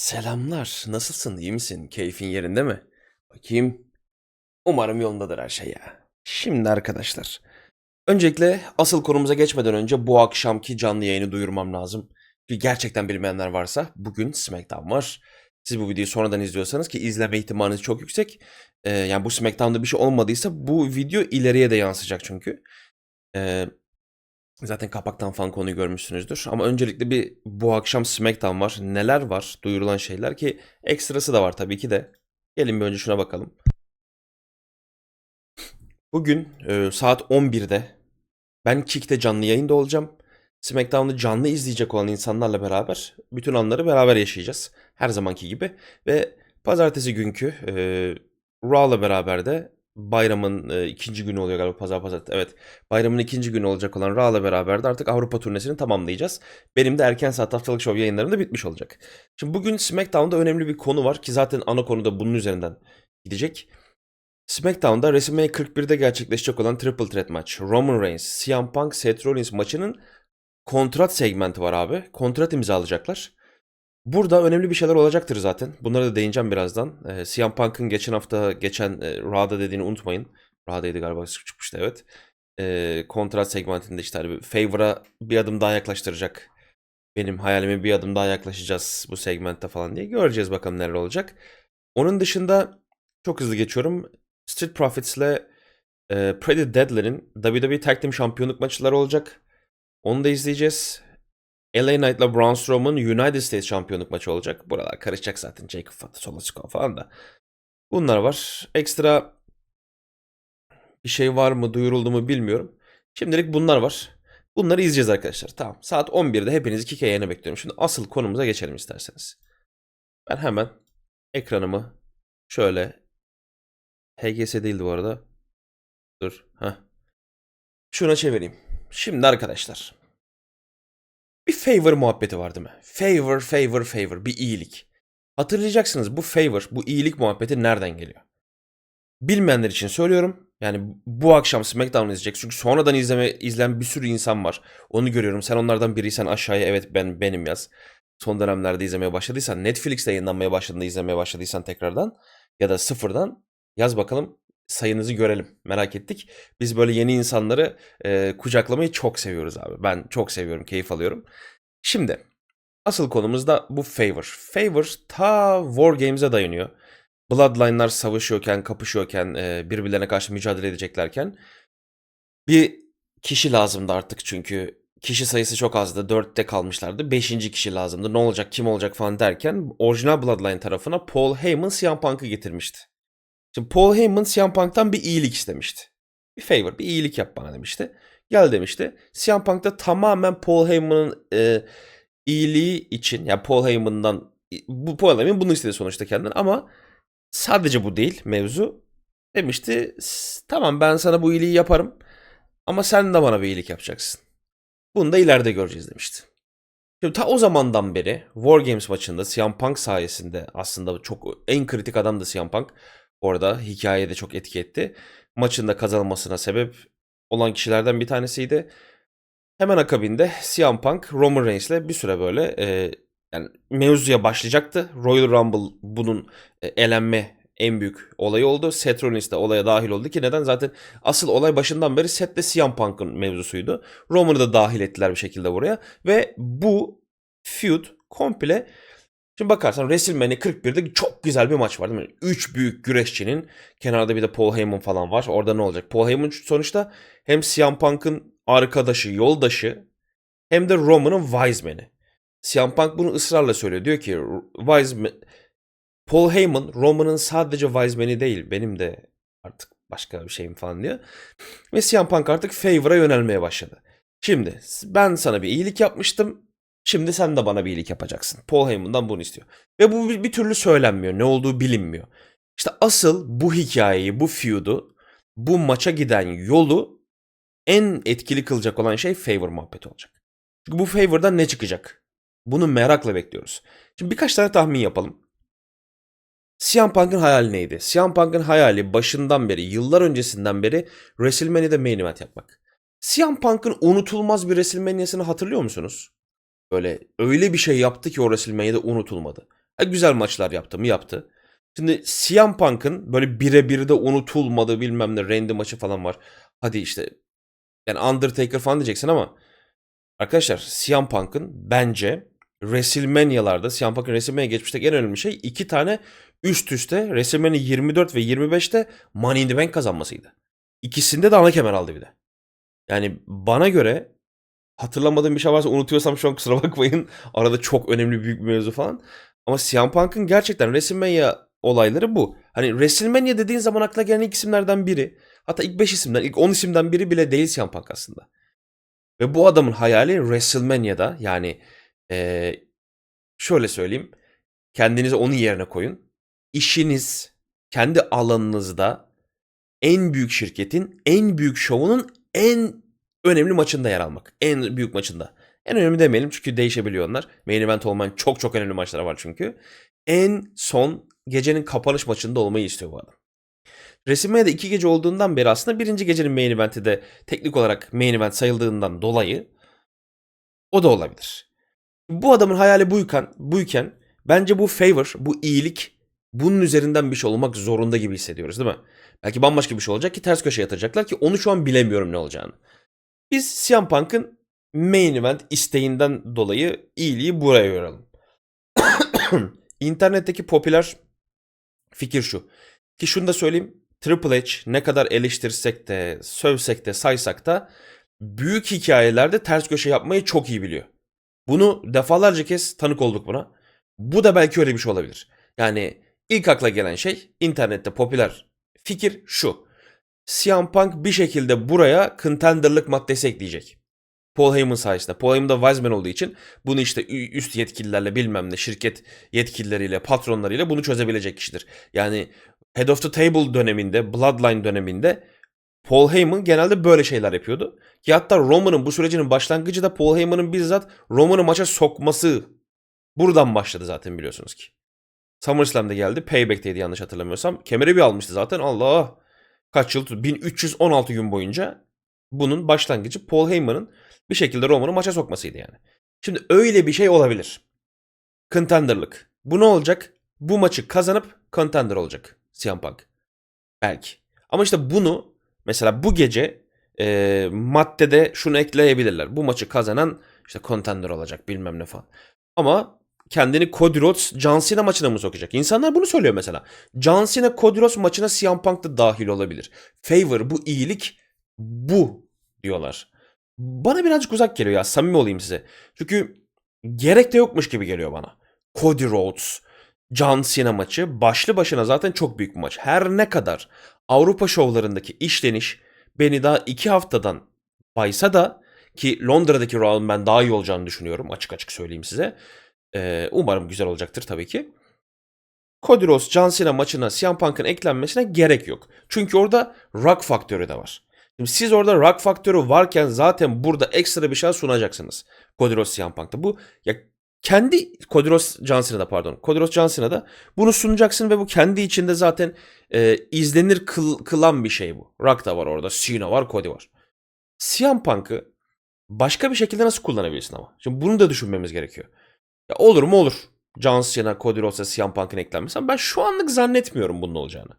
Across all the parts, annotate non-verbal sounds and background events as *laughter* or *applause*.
Selamlar. Nasılsın? İyi misin? Keyfin yerinde mi? Bakayım. Umarım yolundadır her şey ya. Şimdi arkadaşlar. Öncelikle asıl konumuza geçmeden önce bu akşamki canlı yayını duyurmam lazım. Ki Gerçekten bilmeyenler varsa bugün SmackDown var. Siz bu videoyu sonradan izliyorsanız ki izleme ihtimaliniz çok yüksek. Ee, yani bu SmackDown'da bir şey olmadıysa bu video ileriye de yansıyacak çünkü. Ee, Zaten kapaktan falan konuyu görmüşsünüzdür. Ama öncelikle bir bu akşam SmackDown var. Neler var? Duyurulan şeyler ki ekstrası da var tabii ki de. Gelin bir önce şuna bakalım. Bugün e, saat 11'de ben Kick'te canlı yayında olacağım. SmackDown'u canlı izleyecek olan insanlarla beraber bütün anları beraber yaşayacağız. Her zamanki gibi. Ve pazartesi günkü e, Raw'la beraber de bayramın e, ikinci günü oluyor galiba pazar pazar. Evet bayramın ikinci günü olacak olan Raw'la beraber de artık Avrupa turnesini tamamlayacağız. Benim de erken saat haftalık şov yayınlarım da bitmiş olacak. Şimdi bugün SmackDown'da önemli bir konu var ki zaten ana konu da bunun üzerinden gidecek. SmackDown'da WrestleMania 41'de gerçekleşecek olan Triple Threat maç. Roman Reigns, CM Punk, Seth Rollins maçının kontrat segmenti var abi. Kontrat imzalayacaklar. Burada önemli bir şeyler olacaktır zaten. Bunlara da değineceğim birazdan. Ee, CM Punk'ın geçen hafta geçen e, Raw'da dediğini unutmayın. Raw'daydı galiba çıkmıştı evet. Ee, kontrat segmentinde işte hani Favor'a bir adım daha yaklaştıracak. Benim hayalime bir adım daha yaklaşacağız bu segmentte falan diye. Göreceğiz bakalım neler olacak. Onun dışında çok hızlı geçiyorum. Street Profits ile e, Pretty Deadly'nin WWE Tag Team şampiyonluk maçları olacak. Onu da izleyeceğiz. LA Knight'la Braun Strowman United States şampiyonluk maçı olacak. Buralar karışacak zaten. Jacob Fatu, Solo Sikoa falan da. Bunlar var. Ekstra bir şey var mı, duyuruldu mu bilmiyorum. Şimdilik bunlar var. Bunları izleyeceğiz arkadaşlar. Tamam. Saat 11'de hepinizi Kike yayına bekliyorum. Şimdi asıl konumuza geçelim isterseniz. Ben hemen ekranımı şöyle HGS değildi bu arada. Dur. Heh. Şuna çevireyim. Şimdi arkadaşlar. Bir favor muhabbeti var değil mi? Favor, favor, favor. Bir iyilik. Hatırlayacaksınız bu favor, bu iyilik muhabbeti nereden geliyor? Bilmeyenler için söylüyorum. Yani bu akşam SmackDown izleyecek. Çünkü sonradan izleme, izleyen bir sürü insan var. Onu görüyorum. Sen onlardan biriysen aşağıya evet ben benim yaz. Son dönemlerde izlemeye başladıysan, Netflix'te yayınlanmaya başladığında izlemeye başladıysan tekrardan ya da sıfırdan yaz bakalım sayınızı görelim. Merak ettik. Biz böyle yeni insanları e, kucaklamayı çok seviyoruz abi. Ben çok seviyorum, keyif alıyorum. Şimdi asıl konumuz da bu Favor. Favor ta War Games'e dayanıyor. Bloodline'lar savaşıyorken, kapışıyorken, e, birbirlerine karşı mücadele edeceklerken bir kişi lazımdı artık çünkü kişi sayısı çok azdı. Dörtte kalmışlardı. Beşinci kişi lazımdı. Ne olacak, kim olacak falan derken orijinal Bloodline tarafına Paul Heyman CM Punk'ı getirmişti. Şimdi Paul Heyman CM Punk'tan bir iyilik istemişti. Bir favor, bir iyilik yap bana demişti. Gel demişti. CM Punk da tamamen Paul Heyman'ın e, iyiliği için, yani Paul Heyman'dan bu Paul Heyman bunu istedi sonuçta kendinden ama sadece bu değil mevzu. Demişti "S- tamam ben sana bu iyiliği yaparım ama sen de bana bir iyilik yapacaksın. Bunu da ileride göreceğiz demişti. Şimdi ta o zamandan beri War Games maçında CM Punk sayesinde aslında çok en kritik adam da CM Punk. Orada hikayede çok etki etti. Maçın da kazanılmasına sebep olan kişilerden bir tanesiydi. Hemen akabinde CM Punk Roman Reigns'le bir süre böyle e, yani mevzuya başlayacaktı. Royal Rumble bunun e, elenme en büyük olayı oldu. Seth Rollins de olaya dahil oldu ki neden? Zaten asıl olay başından beri Seth ve CM Punk'ın mevzusuydu. Roman'ı da dahil ettiler bir şekilde buraya. Ve bu feud komple Şimdi bakarsan WrestleMania 41'de çok güzel bir maç var değil mi? Üç büyük güreşçinin kenarda bir de Paul Heyman falan var. Orada ne olacak? Paul Heyman sonuçta hem CM Punk'ın arkadaşı, yoldaşı hem de Roman'ın Wiseman'i. CM Punk bunu ısrarla söylüyor. Diyor ki Wiseman, Paul Heyman Roman'ın sadece Wiseman'i değil benim de artık başka bir şeyim falan diyor. Ve CM Punk artık Favor'a yönelmeye başladı. Şimdi ben sana bir iyilik yapmıştım. Şimdi sen de bana bir iyilik yapacaksın. Paul Heyman'dan bunu istiyor. Ve bu bir, bir türlü söylenmiyor. Ne olduğu bilinmiyor. İşte asıl bu hikayeyi, bu feud'u, bu maça giden yolu en etkili kılacak olan şey favor muhabbeti olacak. Çünkü bu favor'dan ne çıkacak? Bunu merakla bekliyoruz. Şimdi birkaç tane tahmin yapalım. CM Punk'ın hayali neydi? CM Punk'ın hayali başından beri, yıllar öncesinden beri WrestleMania'da main event yapmak. CM Punk'ın unutulmaz bir WrestleMania'sını hatırlıyor musunuz? Böyle öyle bir şey yaptı ki o WrestleMania'da unutulmadı. Ha, güzel maçlar yaptı mı yaptı. Şimdi CM Punk'ın böyle birebir de unutulmadığı bilmem ne Randy maçı falan var. Hadi işte yani Undertaker falan diyeceksin ama arkadaşlar CM Punk'ın bence WrestleMania'larda CM Punk'ın WrestleMania geçmişteki en önemli şey iki tane üst üste WrestleMania 24 ve 25'te Money in the Bank kazanmasıydı. İkisinde de ana kemer aldı bir de. Yani bana göre hatırlamadığım bir şey varsa unutuyorsam şu an kusura bakmayın. Arada çok önemli büyük bir mevzu falan. Ama CM Punk'ın gerçekten WrestleMania olayları bu. Hani WrestleMania dediğin zaman akla gelen ilk isimlerden biri. Hatta ilk 5 isimden, ilk 10 isimden biri bile değil CM Punk aslında. Ve bu adamın hayali WrestleMania'da yani eee, şöyle söyleyeyim. Kendinizi onun yerine koyun. İşiniz kendi alanınızda en büyük şirketin en büyük şovunun en önemli maçında yer almak. En büyük maçında. En önemli demeyelim çünkü değişebiliyor onlar. Main event olmayan çok çok önemli maçlar var çünkü. En son gecenin kapanış maçında olmayı istiyor bu adam. WrestleMania'da iki gece olduğundan beri aslında birinci gecenin main eventi de teknik olarak main event sayıldığından dolayı o da olabilir. Bu adamın hayali buyken, buyken bence bu favor, bu iyilik bunun üzerinden bir şey olmak zorunda gibi hissediyoruz değil mi? Belki bambaşka bir şey olacak ki ters köşe yatıracaklar ki onu şu an bilemiyorum ne olacağını. Biz CM Punk'ın main event isteğinden dolayı iyiliği buraya yoralım. *coughs* İnternetteki popüler fikir şu. Ki şunu da söyleyeyim. Triple H ne kadar eleştirsek de, sövsek de, saysak da büyük hikayelerde ters köşe yapmayı çok iyi biliyor. Bunu defalarca kez tanık olduk buna. Bu da belki öyle bir şey olabilir. Yani ilk akla gelen şey internette popüler fikir şu. CM Punk bir şekilde buraya contenderlık maddesi ekleyecek. Paul Heyman sayesinde. Paul Heyman da Wiseman olduğu için bunu işte üst yetkililerle bilmem ne şirket yetkilileriyle, patronlarıyla bunu çözebilecek kişidir. Yani Head of the Table döneminde, Bloodline döneminde Paul Heyman genelde böyle şeyler yapıyordu. Ki hatta Roman'ın bu sürecinin başlangıcı da Paul Heyman'ın bizzat Roman'ı maça sokması buradan başladı zaten biliyorsunuz ki. SummerSlam'da geldi. Payback'teydi yanlış hatırlamıyorsam. Kemeri bir almıştı zaten. Allah! Kaç yıl? tuttu? 1316 gün boyunca bunun başlangıcı Paul Heyman'ın bir şekilde Roman'ı maça sokmasıydı yani. Şimdi öyle bir şey olabilir. Contender'lık. Bu ne olacak? Bu maçı kazanıp contender olacak CM Punk. Belki. Ama işte bunu mesela bu gece e, maddede şunu ekleyebilirler. Bu maçı kazanan işte contender olacak bilmem ne falan. Ama kendini Cody Rhodes John Cena maçına mı sokacak? İnsanlar bunu söylüyor mesela. John Cena Cody Rhodes maçına CM Punk da dahil olabilir. Favor bu iyilik bu diyorlar. Bana birazcık uzak geliyor ya samimi olayım size. Çünkü gerek de yokmuş gibi geliyor bana. Cody Rhodes, John Cena maçı başlı başına zaten çok büyük bir maç. Her ne kadar Avrupa şovlarındaki işleniş beni daha iki haftadan baysa da ki Londra'daki Raw'ın ben daha iyi olacağını düşünüyorum açık açık söyleyeyim size. Ee, umarım güzel olacaktır tabii ki. Cody Rhodes, John Cena maçına CM Punk'ın eklenmesine gerek yok. Çünkü orada rock faktörü de var. Şimdi siz orada rock faktörü varken zaten burada ekstra bir şey sunacaksınız. Cody Rhodes, CM Punk'ta. Bu ya kendi Cody Rhodes, John Cena'da pardon. Cody Rhodes, John Cena'da bunu sunacaksın ve bu kendi içinde zaten e, izlenir kıl, kılan bir şey bu. Rock da var orada, Cena var, Cody var. CM Punk'ı başka bir şekilde nasıl kullanabilirsin ama? Şimdi bunu da düşünmemiz gerekiyor. Ya olur mu olur. John Cena, Cody Rhodes'a CM Punk'ın eklenmesi ama ben şu anlık zannetmiyorum bunun olacağını.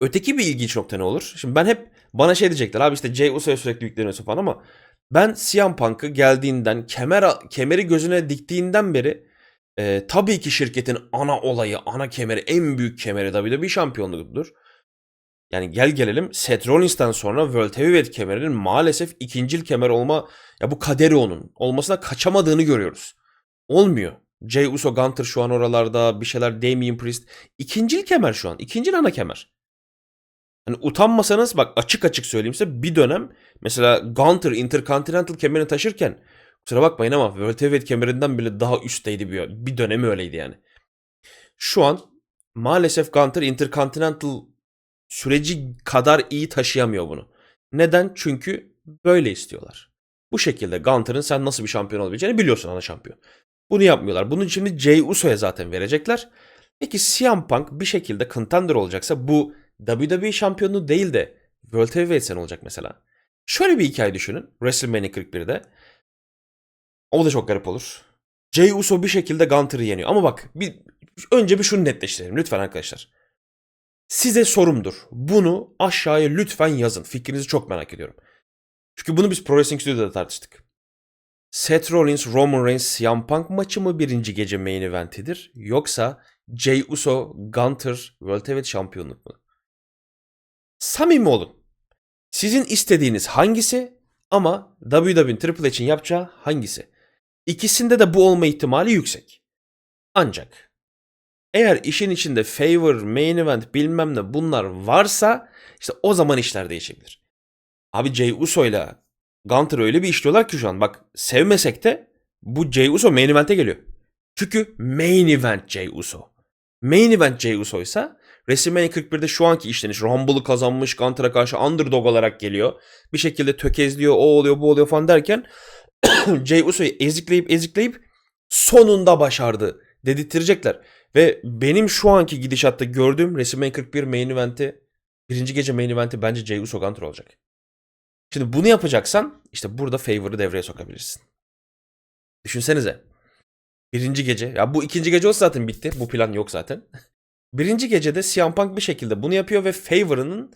Öteki bir ilginç nokta ne olur? Şimdi ben hep bana şey diyecekler abi işte Jey Uso'ya sürekli yükleniyorsun falan ama ben CM Punk'ı geldiğinden kemer, kemeri gözüne diktiğinden beri e, tabii ki şirketin ana olayı, ana kemeri, en büyük kemeri WWE şampiyonluğudur. Yani gel gelelim Seth Rollins'ten sonra World Heavyweight kemerinin maalesef ikincil kemer olma ya bu kaderi onun olmasına kaçamadığını görüyoruz. Olmuyor. Jey Uso, Gunter şu an oralarda bir şeyler Damien Priest. ikincil kemer şu an. ikincil ana kemer. Hani utanmasanız bak açık açık söyleyeyim size bir dönem mesela Gunter Intercontinental kemerini taşırken kusura bakmayın ama World Heavyweight kemerinden bile daha üstteydi bir, bir dönemi öyleydi yani. Şu an maalesef Gunter Intercontinental süreci kadar iyi taşıyamıyor bunu. Neden? Çünkü böyle istiyorlar. Bu şekilde Gunter'ın sen nasıl bir şampiyon olabileceğini biliyorsun ana şampiyon. Bunu yapmıyorlar. Bunu şimdi Jey Uso'ya zaten verecekler. Peki CM Punk bir şekilde contender olacaksa bu WWE şampiyonluğu değil de World Heavyweight sen olacak mesela. Şöyle bir hikaye düşünün. WrestleMania 41'de. O da çok garip olur. Jey Uso bir şekilde Gunter'ı yeniyor. Ama bak bir, önce bir şunu netleştirelim lütfen arkadaşlar. Size sorumdur. Bunu aşağıya lütfen yazın. Fikrinizi çok merak ediyorum. Çünkü bunu biz Pro Wrestling Studio'da tartıştık. Seth Rollins, Roman Reigns, CM Punk maçı mı birinci gece main eventidir? Yoksa Jey Uso, Gunter, World Heavyweight şampiyonluk mu? Samimi olun. Sizin istediğiniz hangisi ama WWE'nin Triple H'in yapacağı hangisi? İkisinde de bu olma ihtimali yüksek. Ancak eğer işin içinde favor, main event bilmem ne bunlar varsa işte o zaman işler değişebilir. Abi Jey Uso ile Gunter öyle bir işliyorlar ki şu an bak sevmesek de bu Jey Uso main event'e geliyor. Çünkü main event Jey Uso. Main event Jey Uso ise WrestleMania 41'de şu anki işleniş Rumble'ı kazanmış Gunter'a karşı underdog olarak geliyor. Bir şekilde tökezliyor o oluyor bu oluyor falan derken *clears throat* Jey Uso'yu ezikleyip ezikleyip sonunda başardı dedirtecekler. Ve benim şu anki gidişatta gördüğüm WrestleMania 41 main eventi birinci gece main eventi bence Jey Uso Gunter olacak. Şimdi bunu yapacaksan işte burada favor'ı devreye sokabilirsin. Düşünsenize. Birinci gece. Ya bu ikinci gece olsa zaten bitti. Bu plan yok zaten. *laughs* Birinci gecede CM Punk bir şekilde bunu yapıyor ve favor'ının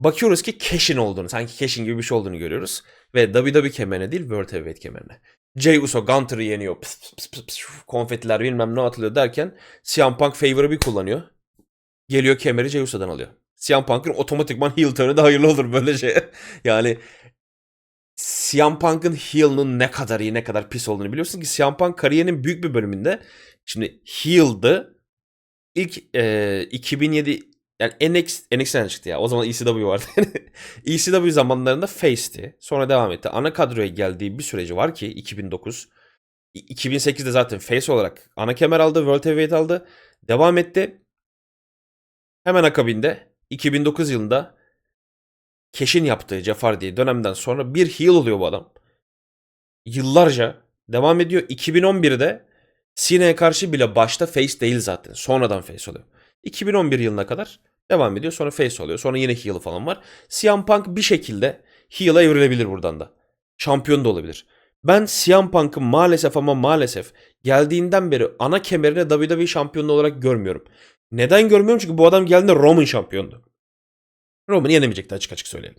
bakıyoruz ki Cash'in olduğunu, sanki Cash'in gibi bir şey olduğunu görüyoruz. Ve WWE kemerine değil World Heavyweight kemerine. Jey Uso Gunter'ı yeniyor. Pıs pıs pıs pıs pıs, konfetiler bilmem ne atılıyor derken CM Punk favor'ı bir kullanıyor. Geliyor kemeri Jey Uso'dan alıyor. CM Punk'ın otomatikman heel turn'ı da hayırlı olur böyle şey. *laughs* yani CM Punk'ın heel'ının ne kadar iyi ne kadar pis olduğunu biliyorsun ki CM Punk kariyerinin büyük bir bölümünde şimdi heel'dı. İlk e, 2007 yani NX, NXT'den çıktı ya. O zaman ECW vardı. *laughs* ECW zamanlarında face'ti. Sonra devam etti. Ana kadroya geldiği bir süreci var ki 2009. İ- 2008'de zaten face olarak ana kemer aldı. World Heavyweight aldı. Devam etti. Hemen akabinde 2009 yılında Cash'in yaptığı Jafar diye dönemden sonra bir heel oluyor bu adam. Yıllarca devam ediyor. 2011'de Cena'ya karşı bile başta face değil zaten. Sonradan face oluyor. 2011 yılına kadar devam ediyor. Sonra face oluyor. Sonra yine heel falan var. CM Punk bir şekilde heel'a evrilebilir buradan da. Şampiyon da olabilir. Ben CM Punk'ı maalesef ama maalesef geldiğinden beri ana kemerine WWE şampiyonu olarak görmüyorum. Neden görmüyorum? Çünkü bu adam geldiğinde Roman şampiyondu. Roman'ı yenemeyecekti açık açık söyleyelim.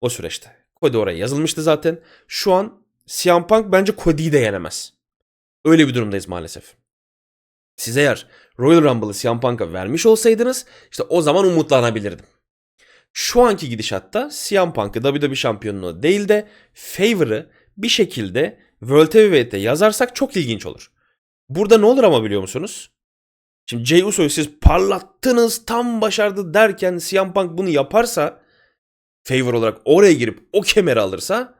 O süreçte. Cody oraya yazılmıştı zaten. Şu an CM Punk bence Cody'yi de yenemez. Öyle bir durumdayız maalesef. Siz eğer Royal Rumble'ı CM Punk'a vermiş olsaydınız işte o zaman umutlanabilirdim. Şu anki gidişatta CM Punk'ı WWE şampiyonluğu değil de favor'ı bir şekilde World Heavyweight'te yazarsak çok ilginç olur. Burada ne olur ama biliyor musunuz? Şimdi Jey Uso'yu siz parlattınız tam başardı derken CM Punk bunu yaparsa favor olarak oraya girip o kemeri alırsa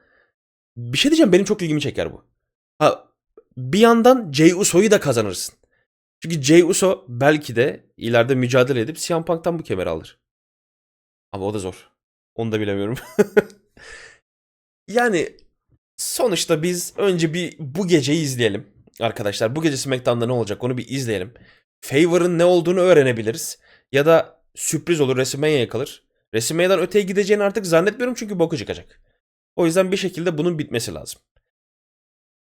bir şey diyeceğim benim çok ilgimi çeker bu. Ha, bir yandan Jey Uso'yu da kazanırsın. Çünkü Jey Uso belki de ileride mücadele edip CM Punk'tan bu kemeri alır. Ama o da zor. Onu da bilemiyorum. *laughs* yani sonuçta biz önce bir bu geceyi izleyelim. Arkadaşlar bu gece SmackDown'da ne olacak onu bir izleyelim. Favor'ın ne olduğunu öğrenebiliriz. Ya da sürpriz olur WrestleMania'ya kalır. WrestleMania'dan öteye gideceğini artık zannetmiyorum çünkü boku çıkacak. O yüzden bir şekilde bunun bitmesi lazım.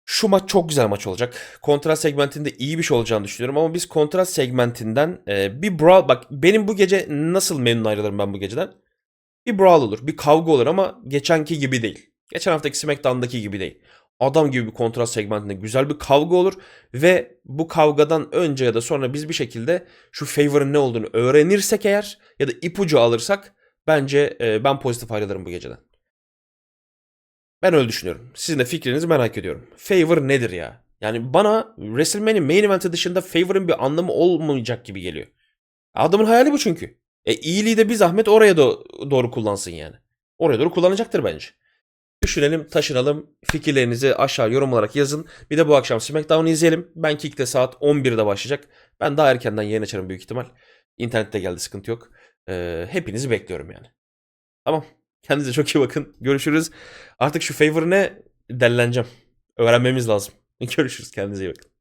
Şu maç çok güzel maç olacak. Kontrast segmentinde iyi bir şey olacağını düşünüyorum ama biz kontrast segmentinden e, bir brawl bak benim bu gece nasıl memnun ayrılırım ben bu geceden? Bir brawl olur, bir kavga olur ama geçenki gibi değil. Geçen haftaki SmackDown'daki gibi değil. Adam gibi bir kontrast segmentinde güzel bir kavga olur ve bu kavgadan önce ya da sonra biz bir şekilde şu favor'ın ne olduğunu öğrenirsek eğer ya da ipucu alırsak bence e, ben pozitif ayrılırım bu geceden. Ben öyle düşünüyorum. Sizin de fikrinizi merak ediyorum. Favor nedir ya? Yani bana WrestleMania main event'i dışında Favor'ın bir anlamı olmayacak gibi geliyor. Adamın hayali bu çünkü. E iyiliği de bir zahmet oraya do- doğru kullansın yani. Oraya doğru kullanacaktır bence. Düşünelim, taşınalım. Fikirlerinizi aşağı yorum olarak yazın. Bir de bu akşam SmackDown'u izleyelim. Ben Kick'te saat 11'de başlayacak. Ben daha erkenden yayın açarım büyük ihtimal. İnternette geldi sıkıntı yok. Ee, hepinizi bekliyorum yani. Tamam. Kendinize çok iyi bakın. Görüşürüz. Artık şu favor ne delleneceğim. Öğrenmemiz lazım. *laughs* Görüşürüz. Kendinize iyi bakın.